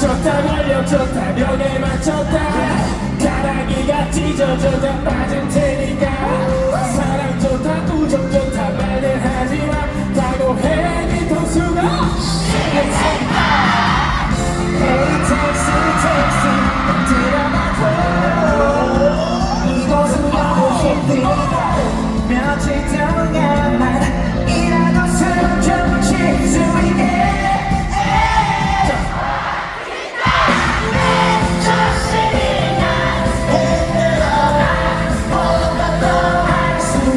쫓다 활력 쫓다 명에 맞췄다 가랑이가 찢어져다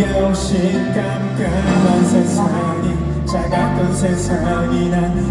지겨운 시깜깜한 세상이 차갑던 세상이 난